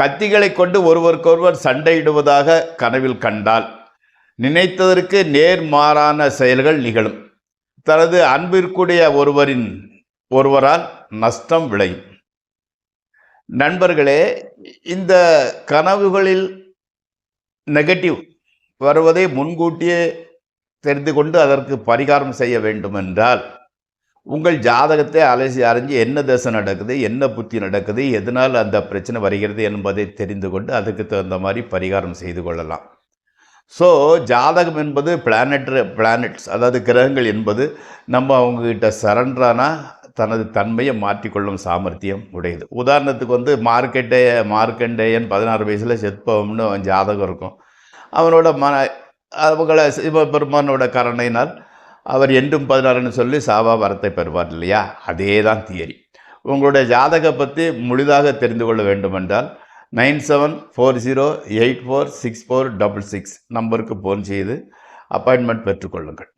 கத்திகளை கொண்டு ஒருவருக்கொருவர் சண்டையிடுவதாக கனவில் கண்டால் நினைத்ததற்கு நேர்மாறான செயல்கள் நிகழும். தனது அன்பிற்குடைய ஒருவரின் ஒருவரால் நஷ்டம் விளையும். நண்பர்களே இந்த கனவுகளில் நெகட்டிவ் வருவதை முன்கூட்டியே தெரிந்து கொண்டு அதற்கு பரிகாரம் செய்ய வேண்டும் என்றால் உங்கள் ஜாதகத்தை அலசி அறிஞ்சு என்ன தசை நடக்குது என்ன புத்தி நடக்குது எதனால் அந்த பிரச்சனை வருகிறது என்பதை தெரிந்து கொண்டு அதுக்கு தகுந்த மாதிரி பரிகாரம் செய்து கொள்ளலாம். ஸோ ஜாதகம் என்பது பிளானட் பிளானட்ஸ் அதாவது கிரகங்கள் என்பது நம்ம அவங்கக்கிட்ட சரண்டரானா தனது தன்மையை மாற்றிக்கொள்ளும் சாமர்த்தியம் உடையது. உதாரணத்துக்கு வந்து மார்க்கெட்டே மார்க்கண்டேயன் பதினாறு வயசில் செத்பவம்னு அவன் ஜாதகம் இருக்கும். அவனோட மன அவங்கள சிவபெருமானோட கருணையினால் அவர் என்றும் பதினாறுன்னு சொல்லி சாவா வரத்தை பெறுவார் இல்லையா? அதே தான் தியரி. உங்களுடைய ஜாதக பற்றி முழுதாக தெரிந்து கொள்ள வேண்டுமென்றால் nine seven four zero eight four six four double six நம்பருக்கு ஃபோன் செய்து அப்பாயின்மெண்ட் பெற்றுக்கொள்ளுங்கள்